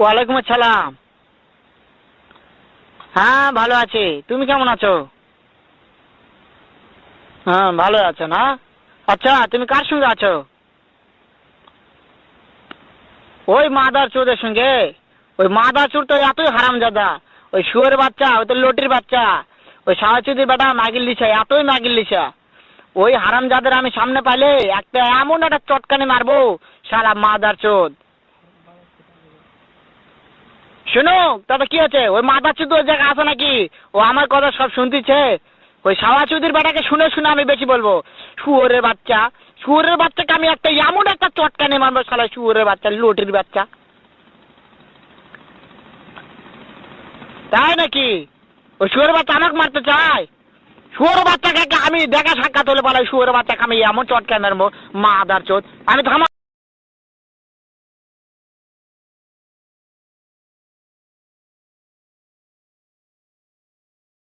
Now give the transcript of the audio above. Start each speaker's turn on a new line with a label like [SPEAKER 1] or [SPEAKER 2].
[SPEAKER 1] ওয়ালাইকুম আসসালাম। হ্যাঁ ভালো আছি। তুমি কেমন আছো? হ্যাঁ ভালো আছো না? আচ্ছা তুমি কার সঙ্গে আছো? ওই মাদার চোদের সঙ্গে। ওই মাদার চোর তো এতই হারামজাদা। ওই শুয়োর বাচ্চা, ওই তো লটির বাচ্চা। ওই সাহাচুদির বেটা মাগিল লিসা এতই মাগিল লিসা ওই হারাম হারামজাদের আমি সামনে পাইলে একটা এমন একটা চটকানি মারবো সারা মাদার চোদ। শুনো তবে কি আছে ওই মাথা চুদ ওই জায়গায় আছে নাকি? ও আমার কথা সব শুনতেছে? ওই সাওয়া চুদির বেটাকে শুনে শুনে আমি বেশি বলব। শুয়োরের বাচ্চা, শুয়োরের বাচ্চাকে আমি একটা এমন একটা চটকানি মারবো সালা শুয়োরের বাচ্চা, লটির বাচ্চা। তাই নাকি? ওই শুয়োরের বাচ্চা আমাকে মারতে চায়? শুয়োর বাচ্চাকে আমি দেখা সাক্ষাৎ হলে বলে শুয়োরের বাচ্চাকে আমি এমন চটকানি মারবো মা আদার চোদ। আমি থামা